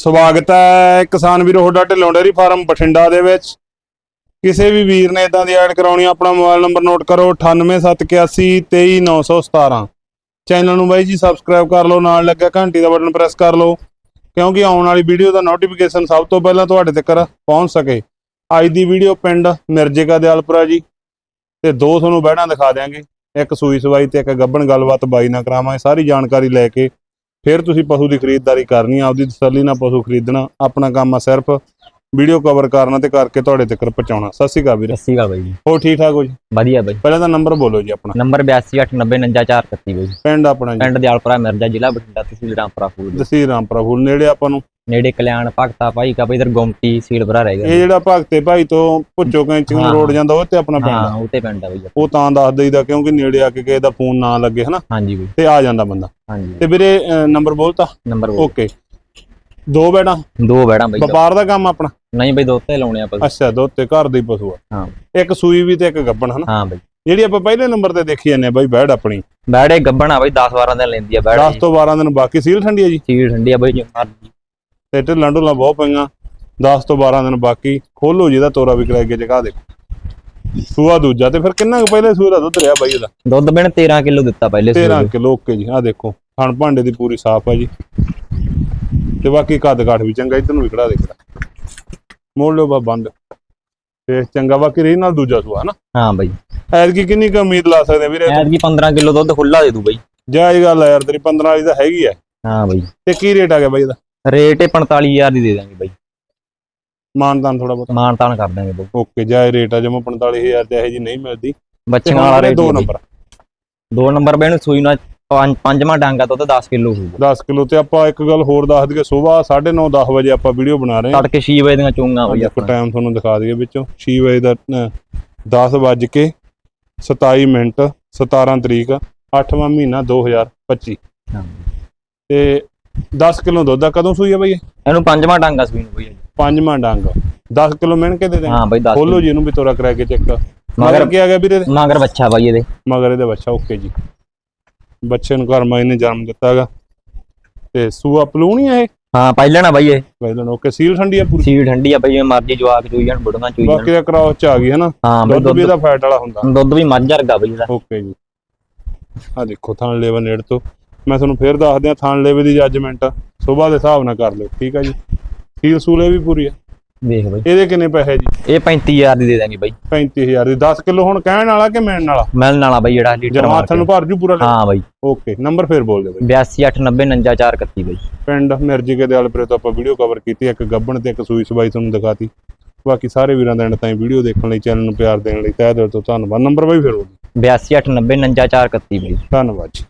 ਸਵਾਗਤ ਹੈ ਕਿਸਾਨ ਵੀਰੋ ਤੁਹਾਡਾ ਢਿੱਲੋਂ ਡੇਅਰੀ ਫਾਰਮ ਬਠਿੰਡਾ ਦੇ ਵਿੱਚ। ਕਿਸੇ ਵੀ ਵੀਰ ਨੇ ਇਦਾਂ ਦੀ ਐਡ ਕਰਾਉਣੀ ਆਪਣਾ ਮੋਬਾਈਲ ਨੰਬਰ ਨੋਟ ਕਰੋ 9871823917 ਚੈਨਲ ਨੂੰ ਬਾਈ ਜੀ ਸਬਸਕ੍ਰਾਈਬ ਕਰ ਲਓ, ਨਾਲ ਲੱਗਿਆ ਘੰਟੀ ਦਾ ਬਟਨ ਪ੍ਰੈਸ ਕਰ ਲਓ, ਕਿਉਂਕਿ ਆਉਣ ਵਾਲੀ ਵੀਡੀਓ ਦਾ ਨੋਟੀਫਿਕੇਸ਼ਨ ਸਭ ਤੋਂ ਪਹਿਲਾਂ ਤੁਹਾਡੇ ਤੱਕ ਪਹੁੰਚ ਸਕੇ। ਅੱਜ ਦੀ ਵੀਡੀਓ ਪਿੰਡ ਮਿਰਜੇਕਾ ਦਿਆਲਪੁਰਾ ਜੀ, ਤੇ ਦੋ ਤੁਹਾਨੂੰ ਬਹਿਣਾ ਦਿਖਾ ਦਿਆਂਗੇ। ਇੱਕ ਸੂਈ ਸਵਾਈ ਤੇ ਇੱਕ ਗੱਬਣ ਗੱਲਬਾਤ ਬਾਈ ਨਾਲ ਕਰਾਵਾਂਗੇ, ਸਾਰੀ ਜਾਣਕਾਰੀ ਲੈ ਕੇ ਫਿਰ ਤੁਸੀਂ ਪਸ਼ੂ ਦੀ ਖਰੀਦਦਾਰੀ ਕਰਨੀ ਆ ਆਪਦੀ ਤਸੱਲੀ ਨਾਲ ਪਸ਼ੂ ਖਰੀਦਣਾ ਆਪਣਾ ਕੰਮ ਆ ਸਿਰਫ। ਵੀਡੀਓ ਕਵਰ ਕਰਨਾ ਤੇ ਕਰਕੇ ਤੁਹਾਡੇ ਤੱਕ ਪਹੁੰਚਾਉਣਾ। ਸਤਿ ਸ਼੍ਰੀ ਅਕਾਲ ਵੀਰੇ। ਸਤਿ ਸ਼੍ਰੀ ਅਕਾਲ ਬਾਈ ਜੀ। ਹੋ ਠੀਕ ਠਾਕ ਹੋ ਜੀ? ਵਧੀਆ ਬਾਈ। ਪਹਿਲਾਂ ਤਾਂ ਨੰਬਰ ਬੋਲੋ ਜੀ ਆਪਣਾ। ਨੰਬਰ 82890431 ਬਾਈ ਪਿੰਡ ਆਪਣਾ ਜੀ। ਪਿੰਡ ਦਿਆਲਪੁਰਾ ਮਿਰਜ਼ਾ ਜ਼ਿਲ੍ਹਾ ਬਠਿੰਡਾ ਤਹਿਸੀਲ ਰਾਮਪੁਰਾ ਫੂਲ ਦਸੀ ਰਾਮਪੁਰਾ ਫੂਲ ਨੇੜੇ ਆਪਾਂ ਨੂੰ। ਨੇੜੇ ਕਲਿਆਣ ਭਗਤਾ ਭਾਈ ਕਾ ਇਧਰ ਗੁਮਟੀ ਸੀਲਪੁਰਾ ਰਹਿ ਇਹ ਗਿਆ ਜਿਹੜਾ ਭਗਤੇ ਭਾਈ ਤੋਂ ਭੁੱਚੋ ਕੈਂਚੀ ਨੂੰ ਹਾਂ। ਰੋਡ ਜਾਂਦਾ ਉਹ ਤੇ ਆਪਣਾ ਪਿੰਡ ਆ। ਹਾਂ ਉਹ ਤੇ ਪਿੰਡ ਆ ਬਾਈ ਉਹ ਤਾਂ ਦੱਸ ਦਈਦਾ ਕਿਉਂਕਿ ਨੇੜੇ ਆ ਕੇ ਕਿਸੇ ਦਾ ਫੋਨ ਨਾ ਲੱਗੇ ਹਨਾ? ਹਾਂਜੀ ਬਾਈ। ਤੇ ਆ ਜਾਂਦਾ ਬੰਦਾ। ਹਾਂਜੀ। ਤੇ ਵੀਰੇ ਨੰਬਰ ਬੋਲਤਾ ਨੰਬਰ ਓਕੇ ਦੋ ਬੈਣਾ ਦੋ ਬੈੜਾਂ ਬਾਈ। ਵਪਾਰ ਦਾ ਕੰਮ ਆਪਣਾ? ਨਹੀਂ ਬਾਈ ਦੋ ਤੇ ਲਾਉਣੇ ਆਪਾਂ। ਅੱਛਾ ਦੋ ਤੇ ਘਰ ਦੇ ਪਸ਼ੂ ਆ। ਹਾਂ। ਇੱਕ ਸੂਈ ਵੀ ਤੇ ਇੱਕ ਗੱਬਣ ਹਨਾ? ਹਾਂ ਬਾਈ। ਜਿਹੜੀ ਆਪਾਂ ਪਹਿਲੇ ਨੰਬਰ ਤੇ ਦੇਖੀ ਜਾਂਦੇ ਆ ਬਾਈ ਬੈੜ ਆਪਣੀ। ਬੈੜੇ ਗੱਬਣ ਆ ਬਾਈ 10 12 ਦਿਨ ਲੈਂਦੀ ਆ ਬੈੜ 10 ਤੋਂ 12 ਦਿਨ ਬਾਕੀ ਸੀਲ ਠੰਡੀ ਆ ਜੀ? ਸੀਲ ਠੰਡੀ ਆ ਬਾਈ ਜੀ ਤੇ ਢਿੱਲਾਂ ਢੁੱਲਾਂ ਬਹੁਤ ਪਈਆਂ। 10 ਤੋਂ 12 ਦਿਨ ਬਾਕੀ। ਖੋਲੋ ਜਿਹਦਾ ਤੋਰਾ ਵੀ ਕੇ ਜਗਾ ਦੇ ਸੂਆ ਦੂਜਾ ਤੇ ਫਿਰ ਕਿੰਨਾ ਕੁ ਪਹਿਲੇ ਸੂਆ ਦਾ ਦੁੱਧ ਰਿਹਾ ਬਾਈ ਇਹਦਾ ਦੁੱਧ ਬਿਨ 13 ਕਿਲੋ ਦਿੱਤਾ ਪਹਿਲੇ ਸੂਏ 13 ਕਿਲੋ ਓਕੇ ਜੀ। ਆ ਦੇਖੋ ਹਣ ਭਾਂਡੇ ਦੀ ਪੂਰੀ ਸਾਫ਼ ਆ ਜੀ। ਤੇ ਬਾਕੀ ਕੱਦ ਕਾਠ ਵੀ ਚੰਗਾ ਇਧਰ ਨੂੰ ਵੀ ਖੜਾ ਦੇ ਕਰਾ ਮੋੜ ਲਿਓ ਬਾ ਬੰਦ। ਤੇ ਚੰਗਾ ਬਾਕੀ ਰਹੀ ਨਾਲ ਦੂਜਾ ਸੂਆ ਹਨਾ? ਹਾਂ ਬਾਈ। ਐਤਕੀ ਕਿੰਨੀ ਕੁ ਉਮੀਦ ਲਾ ਸਕਦੇ ਆ ਵੀਰੇ? ਐਤਕੀ 15 ਕਿਲੋ ਦੁੱਧ ਖੁੱਲਾ ਦੇ ਦੂ ਬਾਈ। ਜਾਇਜ਼ ਗੱਲ ਆ ਯਾਰ ਤੇਰੀ 15 ਵਾਲੀ ਤਾਂ ਹੈਗੀ ਆ। ਹਾਂ ਬਾਈ। ਤੇ ਕੀ ਰੇਟ ਆ ਗਿਆ ਬਾਈ ਇਹਦਾ? ਰੇਟ ਇਹ 45000 ਦੀ ਦੇ ਦਾਂਗੇ ਬਾਈ। ਮਾਨਤਾਨ ਥੋੜਾ ਬਹੁਤ। ਮਾਨ ਤਾਨ ਕਰ ਦਾਂਗੇ ਬਾਈ। ਓਕੇ ਜਾਇਜ਼ ਰੇਟ ਆ ਜਮਾ 45000 ਤੇ ਇਹ ਜੀ ਨਹੀਂ ਮਿਲਦੀ। ਤੇ ਬੱਚਿਆਂ ਵਾਲਾ ਰੇਟ ਦੋ। ਨੰਬਰ ਦੋ ਨੰਬਰ ਬੈਣ ਸੂਈ ਨਾਲ ਪੰਜ ਪੰਜਵਾਂ ਡਾਂਗਾ ਦੁੱਧ 10 ਕਿਲੋ ਹੋਊਗਾ। 10 ਕਿਲੋ ਤੇ ਆਪਾਂ ਇੱਕ ਗੱਲ ਹੋਰ ਦੱਸ ਦਈਏ ਸਵੇਰ 9:30 10 ਵਜੇ ਆਪਾਂ ਵੀਡੀਓ ਬਣਾ ਰਹੇ ਹਾਂ। ਤੜਕੇ 6 ਵਜੇ ਦੀਆਂ ਚੂੰਗਾ ਬਈ ਆਪਣਾ ਟਾਈਮ ਤੁਹਾਨੂੰ ਦਿਖਾ ਦਈਏ ਵਿੱਚੋਂ। 6 ਵਜੇ ਦਾ 10 ਵੱਜ ਕੇ 27 ਮਿੰਟ 17 ਤਰੀਕ 8ਵਾਂ ਮਹੀਨਾ 2025 ਹਾਂ। ਤੇ 10 ਕਿਲੋ ਦੁੱਧ ਆ ਕਦੋਂ ਸੂਈ ਆ ਬਈ ਇਹ? ਇਹਨੂੰ ਪੰਜਵਾਂ ਡਾਂਗਾ ਸੂਈ ਨੂੰ ਬਈ। ਪੰਜਵਾਂ ਡੰਗ। 10 ਕਿਲੋ ਮਿਣ ਕੇ ਦੇ ਦੇ ਹਾਂ ਬਈ 10 ਖੋਲੋ ਜੀ ਇਹਨੂੰ ਵੀ ਤੋਰਾ ਕਰਾ ਕੇ ਚੈੱਕ ਮਗਰ ਕੀ ਆ ਗਿਆ ਵੀਰੇ? ਮਗਰ ਬੱਚਾ ਬਾਈ ਇਹਦੇ। ਮਗਰ ਇਹਦੇ ਬੱਚਾ ਓਕੇ ਜੀ। ਬੱਚੇ ਨੂੰ ਘਰ ਮਾਈ ਨੇ ਜਨਮ ਦਿੱਤਾ ਹੈਗਾ। ਤੇ ਸੂਆ ਪਲੂਣੀ ਆ ਇਹ? ਹਾਂ ਪਹਿਲਾਂ ਨਾ ਬਾਈ ਇਹ। ਪਹਿਲਾਂ ਓਕੇ। ਸੀਲ ਠੰਡੀ ਆ ਪੂਰੀ? ਸੀਲ ਠੰਡੀ ਆ ਬਈ ਜਿਵੇਂ ਮਰਜ਼ੀ ਜਵਾਕ ਚੂਈ ਜਾਣ ਬੁੜੀਆਂ ਚੂਈ ਜਾਣ। ਬਾਕੀ ਦਾ ਕਰਾਉ ਚ ਆ ਗਈ ਹੈ ਨਾ? ਹਾਂ ਬਈ ਦੁੱਧ ਵੀ ਇਹਦਾ ਫੈਟ ਵਾਲਾ ਹੁੰਦਾ। ਦੁੱਧ ਵੀ ਮੱਝ ਵਰਗਾ ਬਈ ਇਹਦਾ। ਓਕੇ ਜੀ। ਆ ਦੇਖੋ ਥਾਣ ਲੇਵਾ ਨੇੜ ਤੋਂ। ਮੈਂ ਤੁਹਾਨੂੰ ਫੇਰ ਦੱਸ ਦਿਆਂ ਥਾਣ ਲੇਵੇ ਦੀ ਜੱਜਮੈਂਟ ਸਵੇਰ ਦੇ ਹਿਸਾਬ ਨਾਲ ਕਰ ਲਿਓ ਠੀਕ ਆ ਜੀ? ਸੀਲ ਸੂਲੇ ਵੀ ਪੂਰੀ ਆ? ਦੇਖ ਬਈ। ਇਹਦੇ ਕਿੰਨੇ ਪੈਸੇ ਜੀ? ਇਹ 35000 ਦੀ ਦੇ ਦਾਂਗੇ ਬਾਈ। 35000 ਦੀ। 10 ਕਿਲੋ ਹੁਣ ਕਹਿਣ ਵਾਲਾ ਕਿ ਮਿਲਣ ਵਾਲਾ? ਮਿਲਣ ਵਾਲਾ ਬਾਈ ਜਿਹੜਾ ਲੀਟਰ ਹੱਥ ਨੂੰ ਭਰ ਜੂ ਪੂਰਾ ਹਾਂ ਬਾਈ। ਓਕੇ ਨੰਬਰ ਫੇਰ ਬੋਲ ਦਿਓ ਬਈ। 82890431 ਬਾਈ। ਪਿੰਡ ਮਿਰਜੀ ਕੇ ਦਿਆਲਪੁਰੇ ਤੋਂ ਆਪਾਂ ਵੀਡੀਓ ਕਵਰ ਕੀਤੀ ਇੱਕ ਗੱਬਣ ਤੇ ਇੱਕ ਸੂਈ ਸਬਾਈ ਤੁਹਾਨੂੰ ਦਿਖਾਤੀ। ਬਾਕੀ ਸਾਰੇ ਵੀਰਾਂ ਦਾ ਤਾਈਂ ਵੀਡੀਓ ਦੇਖਣ ਲਈ ਚੈਨਲ ਨੂੰ ਪਿਆਰ ਦੇਣ ਲਈ ਤਹਿ ਦਿਲ ਤੋਂ ਧੰਨਵਾਦ। ਨੰਬਰ ਬਾਈ ਫੇਰ ਬੋਲ ਦਿਓ। 82890431 ਬਾਈ। ਧੰਨਵਾਦ ਜੀ।